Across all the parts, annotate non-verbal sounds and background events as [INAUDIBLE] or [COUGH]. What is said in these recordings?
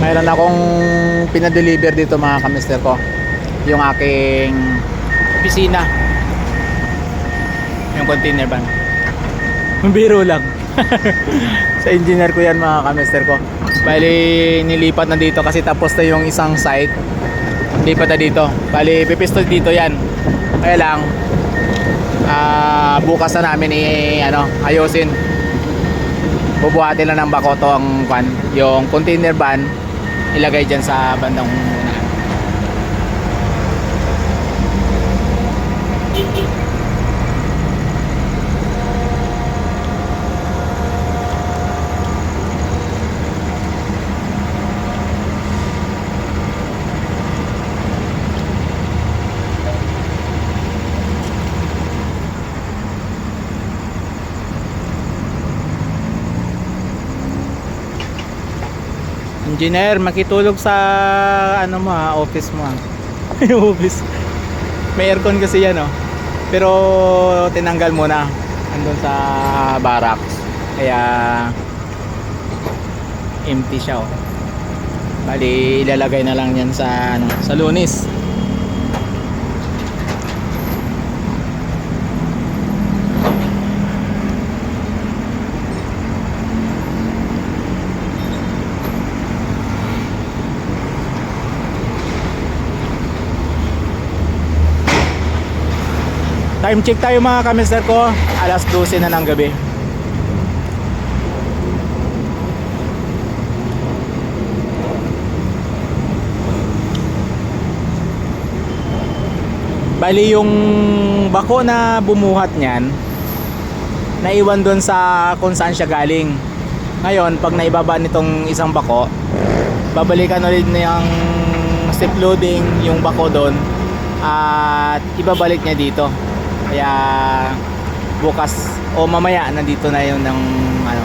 mayroon akong pinadeliver dito mga kamister ko. Yung aking opisina yung container van. Biro lang. [LAUGHS] Sa engineer ko yan mga kamister ko. Bali nilipat na dito kasi tapos na yung isang site. Lipat na dito. Bali pipisto dito yan. Kaya lang ah, bukas na namin i ano ayusin. Bubuhatin lang ng bako to ang van. Yung container van ilagay dyan sa bandang engineer makitulog sa ano mo ha, office mo ha. [LAUGHS] yung office. May aircon kasi yan oh. Pero tinanggal muna. Andun sa barracks. Kaya empty siya oh. Bali ilalagay na lang yan sa ano, sa lunis Time check tayo mga kamister ko. Alas 12 na ng gabi. Bali yung bako na bumuhat niyan naiwan doon sa kung saan siya galing. Ngayon, pag naibaba nitong isang bako, babalikan ulit niyang step loading yung bako doon at ibabalik niya dito. Kaya bukas o mamaya nandito na yun ng ano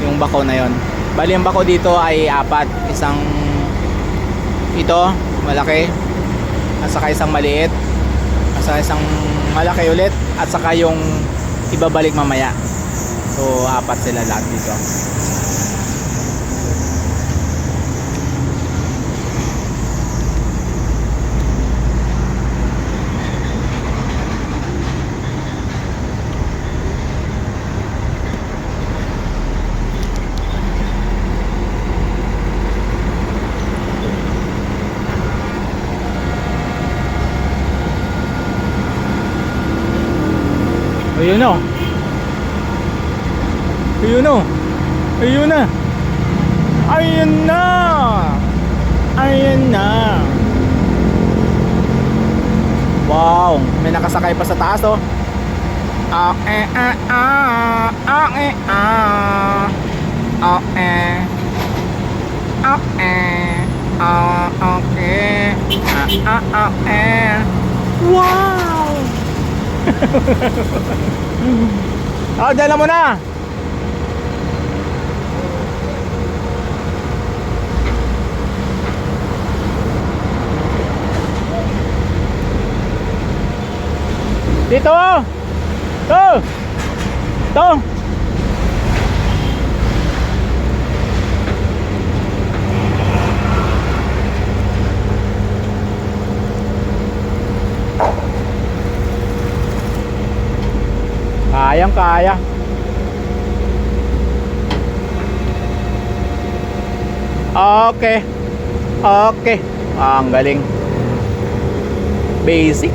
yung bako na yon. Bali ang bako dito ay apat, isang ito malaki at saka isang maliit at saka isang malaki ulit at saka yung ibabalik mamaya. So apat sila lahat dito. Ayun o. Ayun o. Ayun na. Ayun na. Ayun na. Wow, may nakasakay pa sa taas oh. Ah eh ah ah ah eh ah. Ah eh. Ah eh. Ah okay. Ah ah ah eh. Wow. Ah, dala mo na. Dito. To. To. Kayang kaya. Okay. Okay. Ah, ang galing. Basic.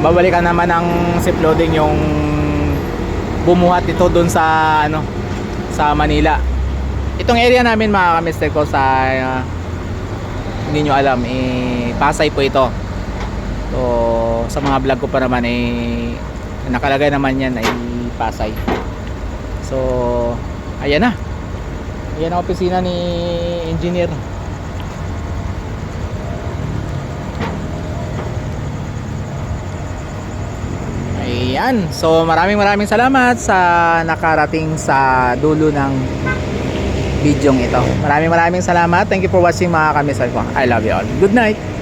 Babalikan naman ng zip loading yung bumuhat ito doon sa ano sa Manila itong area namin mga kamister ko sa uh, hindi nyo alam eh, Pasay po ito. So sa mga vlog ko pa naman eh nakalagay naman yan ay Pasay. So ayan na. Ayan ang opisina ni engineer. Ayan. So maraming maraming salamat sa nakarating sa dulo ng bidyong ito. Maraming maraming salamat. Thank you for watching mga kamisal ko. I love you all. Good night.